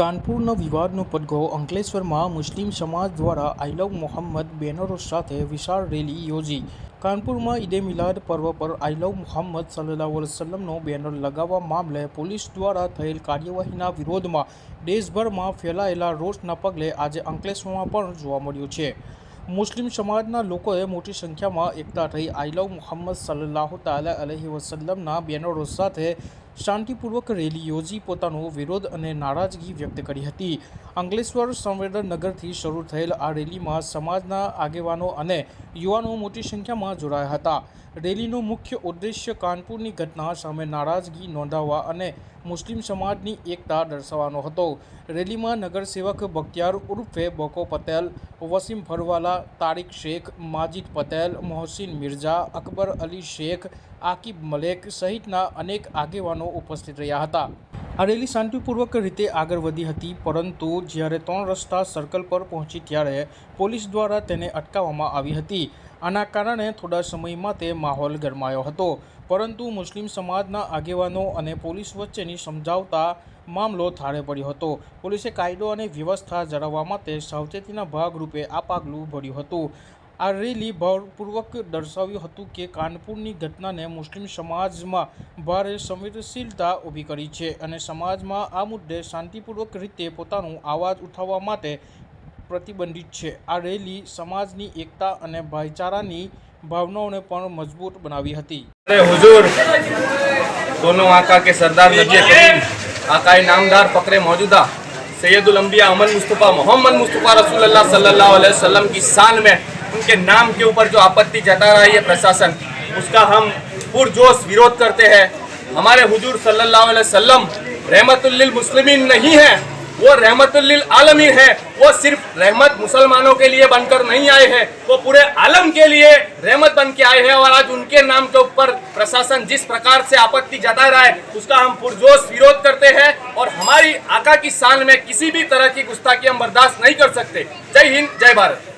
કાનપુરનો વિવાદનો પડઘો અંકલેશ્વરમાં મુસ્લિમ સમાજ દ્વારા આઈ લવ મોહમ્મદ બેનરો સાથે વિશાળ રેલી યોજી. કાનપુરમાં ઈદે મિલાદ પર્વ પર આઈ લવ મોહમ્મદ સલ્લાહ વસલમનો બેનર લગાવવા મામલે પોલીસ દ્વારા થયેલ કાર્યવાહીના વિરોધમાં દેશભરમાં ફેલાયેલા રોષના પગલે આજે અંકલેશ્વરમાં પણ જોવા મળ્યું છે. મુસ્લિમ સમાજના લોકોએ મોટી સંખ્યામાં એકઠા થઈ આઈ લવ મુહમ્મદ સલ્લાહ તાલા અલહી વસલમના બેનરો સાથે શાંતિપૂર્વક રેલી યોજી પોતાનો વિરોધ અને નારાજગી વ્યક્ત કરી હતી. અંકલેશ્વર સંવેદનનગરથી શરૂ થયેલ આ રેલીમાં સમાજના આગેવાનો અને યુવાનો મોટી સંખ્યામાં જોડાયા હતા. રેલીનો મુખ્ય ઉદ્દેશ્ય કાનપુરની ઘટના સામે નારાજગી નોંધાવવા અને મુસ્લિમ સમાજની એકતા દર્શાવવાનો હતો. રેલીમાં નગરસેવક બખ્તિયાર ઉર્ફે બકો પટેલ, વસીમ ફરવાલા તારિક શેખ, માજીદ પટેલ, મોહસિન મિર્ઝા, અકબર અલી શેખ આકિબ મલેક સહિતના અનેક આગેવાનો ઉપસ્થિત રહ્યા હતા. આ રેલી શાંતિપૂર્વક રીતે આગળ વધી હતી, પરંતુ જ્યારે ત્રણ રસ્તા સર્કલ પર પહોંચી ત્યારે પોલીસ દ્વારા તેને અટકાવવામાં આવી હતી. આના કારણે થોડા સમયમાં તે માહોલ ગરમાયો હતો. પરંતુ મુસ્લિમ સમાજના આગેવાનો અને પોલીસ વચ્ચેની સમજાવતા મામલો થાળે પડ્યો હતો. પોલીસે કાયદો અને વ્યવસ્થા જાળવવા માટે સાવચેતીના ભાગરૂપે આ પગલું ભર્યું હતું. આ રેલી ભારપૂર્વક દર્શાવ્યું હતું કે કાનપુરની ઘટનાને મુસ્લિમ સમાજમાં ભારે સંવેદનશીલતા ઊભી કરી છે અને સમાજમાં આ મુદ્દે શાંતિપૂર્વક રીતે પોતાનો અવાજ ઉઠાવવા માટે પ્રતિબંધિત છે આ રેલી સમાજની એકતા અને ભાઈચારાની ભાવનાઓને પણ મજબૂત બનાવી હતી अरे हुजूर दोनों आका के सरदार नबी करीम आकाए नामदार फ़क्र मौजूदा सैयदुल अंबिया अमन मुस्तफ़ा मोहम्मद मुस्तफ़ा रसूलुल्लाह सल्लल्लाहु अलैहि वसल्लम की शान में उनके नाम के ऊपर जो आपत्ति जता रहा है ये प्रशासन, उसका हम पुरजोश विरोध करते हैं। हमारे हुजूर सल्लल्लाहु अलैहि वसल्लम रहमतुल लिल मुस्लिमीन नहीं है, वो रहमतुल लिल आलमीन है, वो सिर्फ़ रहमत मुसलमानों के लिए बनकर नहीं आए हैं, वो पूरे आलम के लिए रहमत बन के आए हैं और आज उनके नाम के ऊपर प्रशासन जिस प्रकार से आपत्ति जता रहा है, उसका हम पुरजोश विरोध करते हैं और हमारी आका की शान में किसी भी तरह की गुस्ताखी हम बर्दाश्त नहीं कर सकते। जय हिंद, जय भारत।